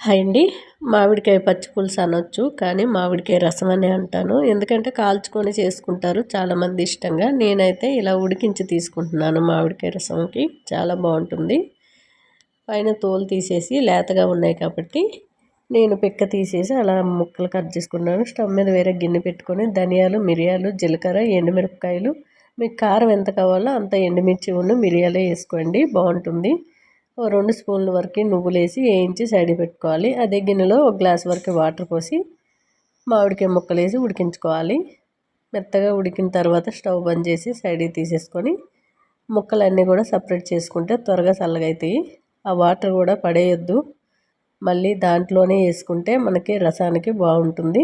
Hi అండి. మామిడికాయ పచ్చి పులుసు అనొచ్చు కానీ మామిడికాయ రసం అనే అంటాను. ఎందుకంటే కాల్చుకొని చేసుకుంటారు చాలామంది ఇష్టంగా. నేనైతే ఇలా ఉడికించి తీసుకుంటున్నాను మామిడికాయ రసంకి. చాలా బాగుంటుంది. పైన తోలు తీసేసి లేతగా ఉన్నాయి కాబట్టి నేను పిక్క తీసేసి అలా ముక్కలు కట్ చేసుకున్నాను. స్టవ్ మీద వేరే గిన్నె పెట్టుకొని ధనియాలు మిరియాలు జీలకర్ర ఎండుమిరపకాయలు. మీకు కారం ఎంత కావాలో అంత ఎండుమిర్చి ఉన్న మిరియాలే వేసుకోండి. బాగుంటుంది. రెండు స్పూన్ల వరకు నువ్వులు వేసి వేయించి సైడ్ పెట్టుకోవాలి. అదే గిన్నెలో ఒక గ్లాస్ వరకు వాటర్ పోసి మామిడికాయ ముక్కలు వేసి ఉడికించుకోవాలి. మెత్తగా ఉడికిన తర్వాత స్టవ్ బంద్ చేసి సైడ్కి తీసేసుకొని ముక్కలన్నీ కూడా సపరేట్ చేసుకుంటే త్వరగా చల్లగవుతాయి ఆ వాటర్ కూడా పడేయొద్దు. మళ్ళీ దాంట్లోనే వేసుకుంటే మనకి రసానికి బాగుంటుంది.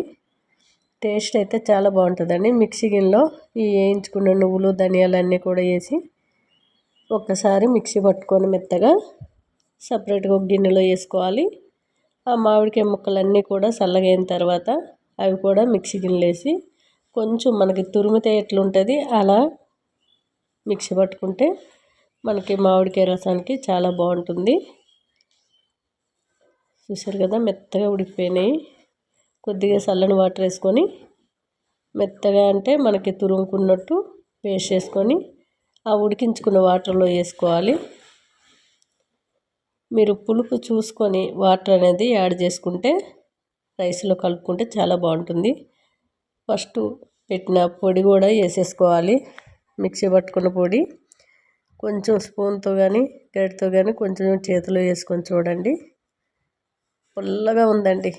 టేస్ట్ అయితే చాలా బాగుంటుందండి. మిక్సీ గిన్నెలో ఈ వేయించుకున్న నువ్వులు ధనియాలు అన్నీ కూడా వేసి ఒక్కసారి మిక్సీ పట్టుకొని మెత్తగా సపరేట్గా ఒక గిన్నెలో వేసుకోవాలి. ఆ మామిడికాయ ముక్కలన్నీ కూడా చల్లగైన తర్వాత అవి కూడా మిక్సీ గిన్నెలేసి కొంచెం మనకి తురిమితే ఎట్లుంటుంది అలా మిక్సీ పట్టుకుంటే మనకి మామిడికాయ రసానికి చాలా బాగుంటుంది. చూసారు కదా మెత్తగా ఉడికిపోయినాయి. కొద్దిగా చల్లని వాటర్ వేసుకొని మెత్తగా అంటే మనకి తురుముకున్నట్టు పేస్ట్ చేసుకొని ఆ ఉడికించుకున్న వాటర్లో వేసుకోవాలి. మీరు పులుపు చూసుకొని వాటర్ అనేది యాడ్ చేసుకుంటే రైస్లో కలుపుకుంటే చాలా బాగుంటుంది. ఫస్ట్ పెట్టిన పొడి కూడా వేసేసుకోవాలి. మిక్సీ పట్టుకున్న పొడి. కొంచెం స్పూన్తో కానీ గరిటతో కానీ కొంచెం చేతిలో వేసుకొని చూడండి. పుల్లగా ఉందండి.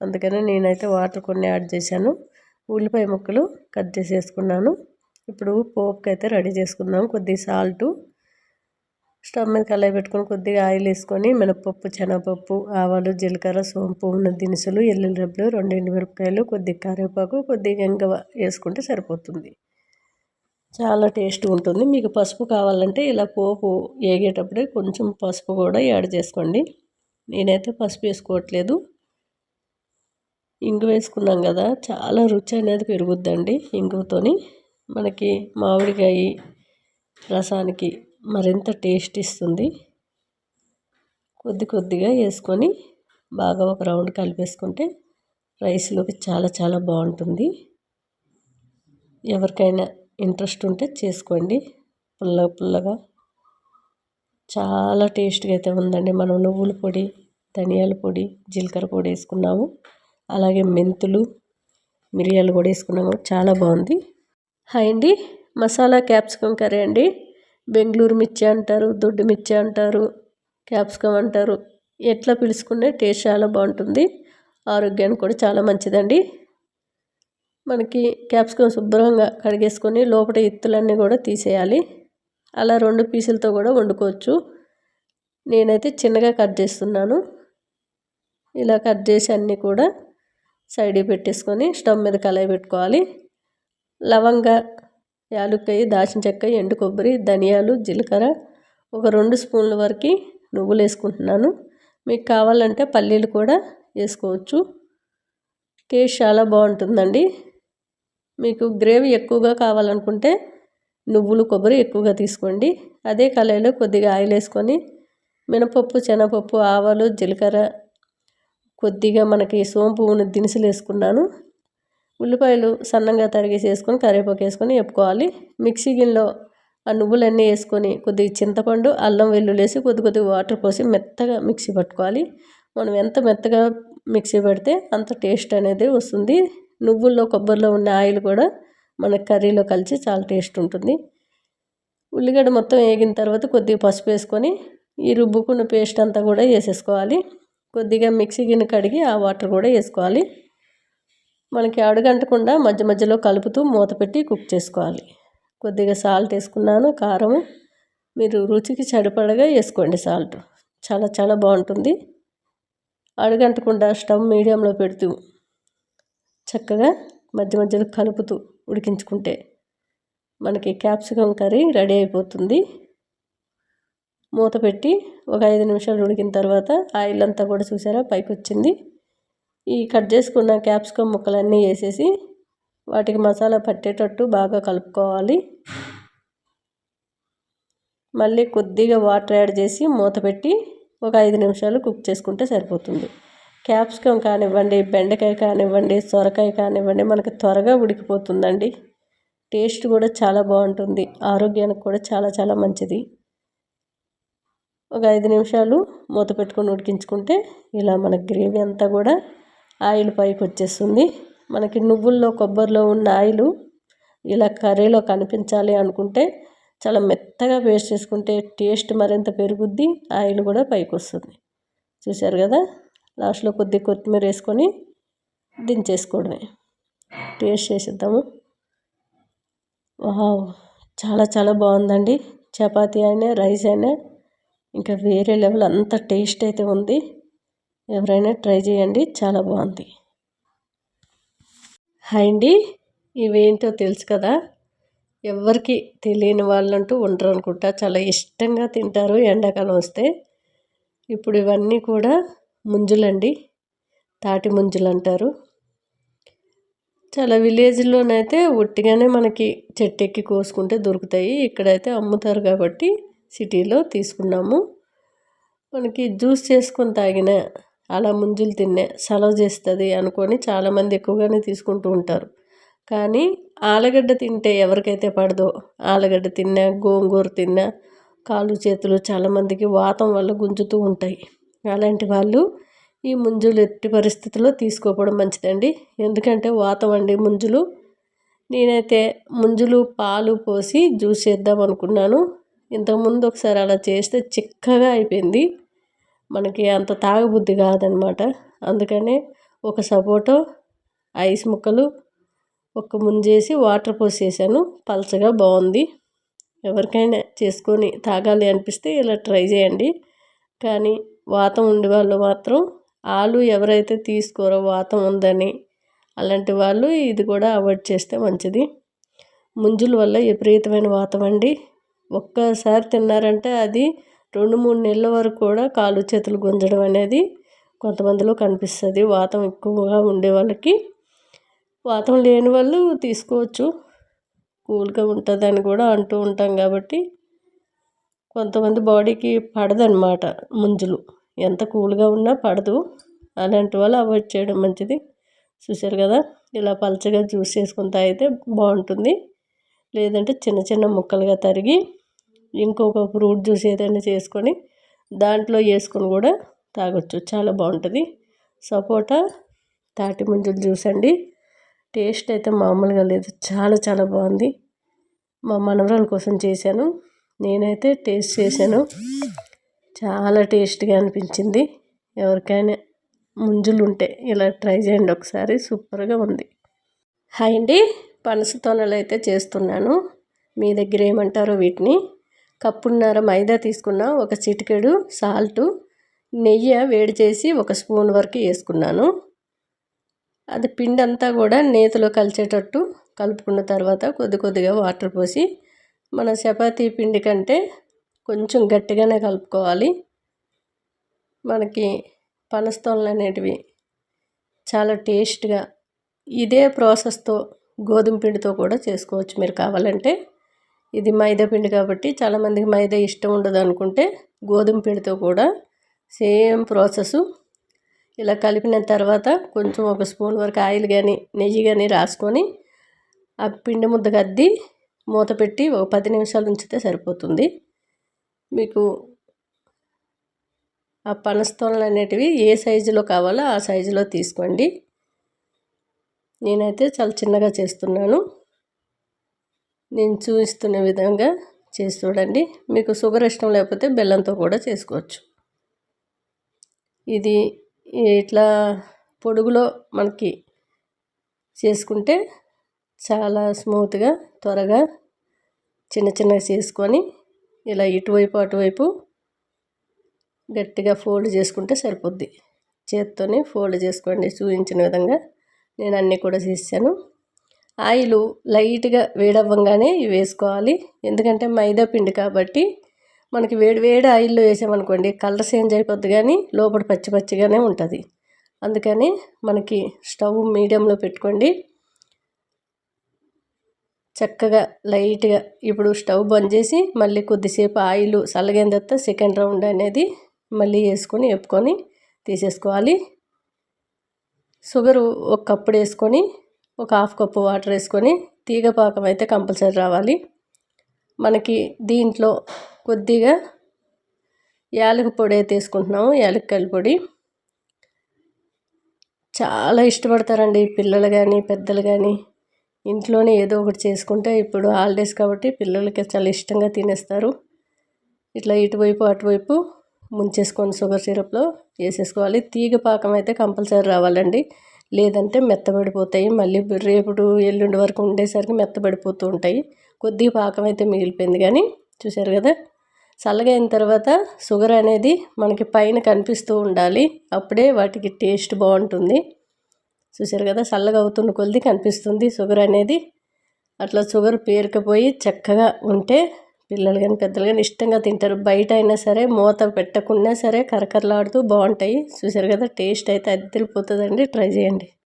అందుకని నేనైతే వాటర్ కొన్ని యాడ్ చేశాను. ఉల్లిపాయ ముక్కలు కట్ చేసి వేసుకున్నాను ఇప్పుడు పోపుకి అయితే రెడీ చేసుకుందాం. కొద్ది సాల్టు. స్టవ్ మీద కళాయి పెట్టుకొని కొద్దిగా ఆయిల్ వేసుకొని మినపప్పు శనగపప్పు ఆవాలు జీలకర్ర సోంపు ఉన్న దినుసులు ఎల్లుల్లి రబ్బులు రెండు ఎండుమిరపకాయలు కొద్దిగా కరివేపాకు కొద్దిగా ఇంగవ వేసుకుంటే సరిపోతుంది. చాలా టేస్ట్ ఉంటుంది. మీకు పసుపు కావాలంటే ఇలా పోపు వేగేటప్పుడే కొంచెం పసుపు కూడా యాడ్ చేసుకోండి. నేనైతే పసుపు వేసుకోవట్లేదు. ఇంగు వేసుకున్నాం కదా చాలా రుచి అనేది పెరుగుద్దండి ఇంగుతోని. మనకి మామిడికాయ రసానికి మరింత టేస్ట్ ఇస్తుంది. కొద్ది కొద్దిగా వేసుకొని బాగా ఒక రౌండ్ కలిపేసుకుంటే రైస్లోకి చాలా చాలా బాగుంటుంది. ఎవరికైనా ఇంట్రెస్ట్ ఉంటే చేసుకోండి. పుల్ల పుల్లగా చాలా టేస్ట్గా అయితే ఉందండి. మనం నువ్వుల పొడి ధనియాల పొడి జీలకర్ర పొడి వేసుకున్నాము. అలాగే మెంతులు మిరియాలు కూడా వేసుకున్నాము. చాలా బాగుంది. హాయ్ అండి. మసాలా క్యాప్సికమ్ కర్రీ అండి. బెంగళూరు మిర్చి అంటారు దొడ్డు మిర్చి అంటారు క్యాప్సికమ్ అంటారు. ఎట్లా పిలుచుకునే టేస్ట్ చాలా బాగుంటుంది. ఆరోగ్యానికి కూడా చాలా మంచిదండి. మనకి క్యాప్సికమ్ శుభ్రంగా కడిగేసుకొని లోపల ఇత్తులన్నీ కూడా తీసేయాలి. అలా రెండు పీసులతో కూడా వండుకోవచ్చు. నేనైతే చిన్నగా కట్ చేస్తున్నాను. ఇలా కట్ చేసి అన్నీ కూడా సైడ్ పెట్టేసుకొని స్టవ్ మీద కళాయి పెట్టుకోవాలి. లవంగా యాలుక్కాయ దాచిన చెక్క ఎండు కొబ్బరి ధనియాలు జీలకర్ర. ఒక రెండు స్పూన్ల వరకు నువ్వులు వేసుకుంటున్నాను మీకు కావాలంటే పల్లీలు కూడా వేసుకోవచ్చు. టేస్ట్ చాలా బాగుంటుందండి. మీకు గ్రేవీ ఎక్కువగా కావాలనుకుంటే నువ్వులు కొబ్బరి ఎక్కువగా తీసుకోండి. అదే కళాయిలో కొద్దిగా ఆయిల్ వేసుకొని మినపప్పు శనగపప్పు ఆవాలు జీలకర్ర కొద్దిగా మనకి సోంపు దినుసులు వేసుకున్నాను. ఉల్లిపాయలు సన్నంగా తరిగేసి వేసుకొని కరివేపాకు వేసుకొని వేపుకోవాలి మిక్సీ గిన్నెలో ఆ నువ్వులన్నీ వేసుకొని కొద్దిగా చింతపండు అల్లం వెల్లుల్లి వేసి కొద్ది కొద్దిగా వాటర్ పోసి మెత్తగా మిక్సీ పట్టుకోవాలి. మనం ఎంత మెత్తగా మిక్సీ పెడితే అంత టేస్ట్ అనేది వస్తుంది. నువ్వుల్లో కొబ్బరిలో ఉన్న ఆయిల్ కూడా మన కర్రీలో కలిసి చాలా టేస్ట్ ఉంటుంది. ఉల్లిగడ్డ మొత్తం వేగిన తర్వాత కొద్దిగా పసుపు వేసుకొని ఈ రుబ్బుకున్న పేస్ట్ అంతా కూడా వేసేసుకోవాలి. కొద్దిగా మిక్సీ గిన్నె కడిగి ఆ వాటర్ కూడా వేసుకోవాలి. మనకి అడుగంటకుండా మధ్య మధ్యలో కలుపుతూ మూత పెట్టి కుక్ చేసుకోవాలి. కొద్దిగా సాల్ట్ వేసుకున్నాను కారం మీరు రుచికి సరిపడగా వేసుకోండి సాల్ట్ చాలా చాలా బాగుంటుంది. అడుగంటకుండా స్టవ్ మీడియంలో పెడుతూ చక్కగా మధ్య మధ్యలో కలుపుతూ ఉడికించుకుంటే మనకి క్యాప్సికమ్ కర్రీ రెడీ అయిపోతుంది. మూత పెట్టి ఒక ఐదు నిమిషాలు ఉడికిన తర్వాత ఆయిల్ అంతా కూడా చూసారా? పైకి వచ్చింది ఈ కట్ చేసుకున్న క్యాప్సికమ్ ముక్కలన్నీ వేసేసి వాటికి మసాలా పట్టేటట్టు బాగా కలుపుకోవాలి. మళ్ళీ కొద్దిగా వాటర్ యాడ్ చేసి మూత పెట్టి ఒక ఐదు నిమిషాలు కుక్ చేసుకుంటే సరిపోతుంది. క్యాప్సికమ్ కానివ్వండి బెండకాయ కానివ్వండి సొరకాయ కానివ్వండి మనకు త్వరగా ఉడికిపోతుందండి. టేస్ట్ కూడా చాలా బాగుంటుంది. ఆరోగ్యానికి కూడా చాలా చాలా మంచిది. ఒక ఐదు నిమిషాలు మూత పెట్టుకొని ఉడికించుకుంటే ఇలా మన గ్రేవీ అంతా కూడా ఆయిల్ పైకి వచ్చేస్తుంది మనకి నువ్వుల్లో కొబ్బరిలో ఉన్న ఆయిల్ ఇలా కర్రీలో కనిపించాలి అనుకుంటే చాలా మెత్తగా పేస్ట్ చేసుకుంటే టేస్ట్ మరింత పెరుగుద్ది ఆయిల్ కూడా పైకి వస్తుంది చూశారు కదా? లాస్ట్లో కొద్ది కొత్తిమీర వేసుకొని దించేసుకోవడమే. టేస్ట్ చేసిద్దాము. వావ్! చాలా చాలా బాగుందండి. చపాతీ అయినా రైస్ అయినా ఇంకా వేరే లెవెల్ అంత టేస్ట్ అయితే ఉంది. ఎవరైనా ట్రై చేయండి చాలా బాగుంది. హాయ్ అండి ఇవేంటో తెలుసు కదా? ఎవరికి తెలియని వాళ్ళంటూ ఉండరు అనుకుంటా. చాలా ఇష్టంగా తింటారు ఎండాకాలం వస్తే. ఇప్పుడు ఇవన్నీ కూడా ముంజులండి తాటి ముంజులు అంటారు. చాలా విలేజ్లోనైతే ఒట్టిగానే మనకి చెట్టు ఎక్కి కోసుకుంటే దొరుకుతాయి. ఇక్కడైతే అమ్ముతారు కాబట్టి సిటీలో తీసుకున్నాము. మనకి జ్యూస్ చేసుకొని తాగిన అలా ముంజులు తిన్నే సలవ చేస్తుంది అనుకొని చాలామంది ఎక్కువగానే తీసుకుంటూ ఉంటారు. కానీ ఆలుగడ్డ తింటే ఎవరికైతే పడదో ఆలుగడ్డ తిన్నా గోంగూర తిన్నా కాళ్ళు చేతులు చాలామందికి వాతం వల్ల గుంజుతూ ఉంటాయి. అలాంటి వాళ్ళు ఈ ముంజులు ఎట్టి పరిస్థితుల్లో తీసుకోవడం మంచిదండి. ఎందుకంటే వాతం అండి ముంజులు. నేనైతే ముంజులు పాలు పోసి జ్యూస్ చేద్దాం అనుకున్నాను. ఇంతకుముందు ఒకసారి అలా చేస్తే చిక్కగా అయిపోయింది. మనకి అంత తాగబుద్ధి కాదనమాట. అందుకనే ఒక సపోటో ఐస్ ముక్కలు ఒక ముంజేసి వాటర్ పోసేసాను. పలచగా బాగుంది. ఎవరికైనా చేసుకొని తాగాలి అనిపిస్తే ఇలా ట్రై చేయండి. కానీ వాతం ఉండే వాళ్ళు మాత్రం ఆలు ఎవరైతే తీసుకోరో వాతం ఉందని అలాంటి వాళ్ళు ఇది కూడా అవాయిడ్ చేస్తే మంచిది. ముంజుల వల్ల విపరీతమైన వాతం అండి. ఒక్కసారి తిన్నారంటే అది రెండు మూడు నెలల వరకు కూడా కాలు చేతులు గుంజడం అనేది కొంతమందిలో కనిపిస్తుంది. వాతం ఎక్కువగా ఉండే వాళ్ళకి వాతం లేని వాళ్ళు తీసుకోవచ్చు. కూల్గా ఉంటుందని కూడా అంటూ ఉంటాం కాబట్టి కొంతమంది బాడీకి పడదనమాట ముంజులు. ఎంత కూల్గా ఉన్నా పడదు. అలాంటి వాళ్ళు అవాయిడ్ చేయడం మంచిది. చూశారు కదా? ఇలా పలచగా జ్యూస్ చేసుకుని తాగితే బాగుంటుంది. లేదంటే చిన్న చిన్న ముక్కలుగా తరిగి ఇంకొక ఫ్రూట్ జ్యూస్ ఏదైనా చేసుకొని దాంట్లో వేసుకొని కూడా తాగొచ్చు. చాలా బాగుంటుంది. సపోటా తాటి ముంజులు జ్యూస్ అండి. టేస్ట్ అయితే మామూలుగా లేదు. చాలా చాలా బాగుంది. మా మనవరాల కోసం చేశాను. నేనైతే టేస్ట్ చేశాను. చాలా టేస్ట్గా అనిపించింది. ఎవరికైనా ముంజులు ఉంటే ఇలా ట్రై చేయండి ఒకసారి. సూపర్గా ఉంది. హాయ్ అండి. పనస తొనలు అయితే చేస్తున్నాను. మీ దగ్గర ఏమంటారో వీటిని కప్పున్నర మైదా తీసుకున్న ఒక చిటికెడు సాల్టు నెయ్యి వేడి చేసి ఒక స్పూన్ వరకు వేసుకున్నాను. అది పిండి అంతా కూడా నేతిలో కలిసేటట్టు కలుపుకున్న తర్వాత కొద్ది కొద్దిగా వాటర్ పోసి మన చపాతీ పిండి కంటే కొంచెం గట్టిగానే కలుపుకోవాలి. మనకి పనస్తోనలు అనేటివి చాలా టేస్ట్గా ఇదే ప్రాసెస్తో గోధుమ పిండితో కూడా చేసుకోవచ్చు. మీరు కావాలంటే ఇది మైదా పిండి కాబట్టి చాలామందికి మైదా ఇష్టం ఉండదు అనుకుంటే గోధుమ పిండితో కూడా సేమ్ ప్రాసెస్. ఇలా కలిపిన తర్వాత కొంచెం ఒక స్పూన్ వరకు ఆయిల్ కానీ నెయ్యి కానీ రాసుకొని ఆ పిండి ముద్దకు అద్ది మూత పెట్టి ఒక పది నిమిషాలు ఉంచితే సరిపోతుంది. మీకు ఆ పనస్తోనలు అనేటివి ఏ సైజులో కావాలో ఆ సైజులో తీసుకోండి. నేనైతే చాలా చిన్నగా చేస్తున్నాను. నేను చూపిస్తున్న విధంగా చేసి చూడండి. మీకు షుగర్ ఇష్టం లేకపోతే బెల్లంతో కూడా చేసుకోవచ్చు. ఇది ఇట్లా పొడుగులో మనకి చేసుకుంటే చాలా స్మూత్గా త్వరగా చిన్న చిన్నగా చేసుకొని ఇలా ఇటువైపు అటువైపు గట్టిగా ఫోల్డ్ చేసుకుంటే సరిపోద్ది. చేత్తోని ఫోల్డ్ చేసుకోండి చూపించిన విధంగా. నేను అన్నీ కూడా చేశాను. ఆయిల్ లైట్గా వేడవ్వంగానే వేసుకోవాలి. ఎందుకంటే మైదా పిండి కాబట్టి మనకి వేడి వేడి ఆయిల్లో వేసామనుకోండి కలర్ చేంజ్ అయిపోద్ది కానీ లోపల పచ్చి పచ్చిగానే ఉంటుంది. అందుకని మనకి స్టవ్ మీడియంలో పెట్టుకోండి. చక్కగా లైట్గా ఇప్పుడు స్టవ్ బంద్ చేసి మళ్ళీ కొద్దిసేపు ఆయిల్ చల్లగైన తర్వాత సెకండ్ రౌండ్ అనేది మళ్ళీ వేసుకొని వేపుకొని తీసేసుకోవాలి. షుగరు ఒక కప్పుడు వేసుకొని ఒక హాఫ్ కప్పు వాటర్ వేసుకొని తీగ పాకం అయితే కంపల్సరీ రావాలి. మనకి దీంట్లో కొద్దిగా యాలక పొడి అయితే తీసుకుంటున్నాము యాలక్కాయల పొడి. చాలా ఇష్టపడతారండి పిల్లలు కానీ పెద్దలు కానీ. ఇంట్లోనే ఏదో ఒకటి చేసుకుంటే ఇప్పుడు హాలిడేస్ కాబట్టి పిల్లలకి చాలా ఇష్టంగా తినేస్తారు. ఇట్లా ఇటువైపు అటువైపు ముంచేసుకొని షుగర్ సిరప్లో వేసేసుకోవాలి. తీగ పాకం అయితే కంపల్సరీ రావాలండి. లేదంటే మెత్తబడిపోతాయి. మళ్ళీ రేపుడు ఎల్లుండి వరకు ఉండేసరికి మెత్తబడిపోతూ ఉంటాయి. కొద్దిగా పాకం అయితే మిగిలిపోయింది కానీ చూశారు కదా? చల్లగా అయిన తర్వాత షుగర్ అనేది మనకి పైన కనిపిస్తూ ఉండాలి. అప్పుడే వాటికి టేస్ట్ బాగుంటుంది. చూశారు కదా? చల్లగా అవుతున్న కొద్ది కనిపిస్తుంది షుగర్ అనేది. అట్లా షుగర్ పేరుకపోయి చక్కగా ఉంటే పిల్లలు కానీ పెద్దలు కానీ ఇష్టంగా తింటారు. బయట అయినా సరే మూత పెట్టకుండా సరే కరకరలాడుతూ బాగుంటాయి. చూసారు కదా టేస్ట్ అయితే అదిరిపోతుందండి ట్రై చేయండి.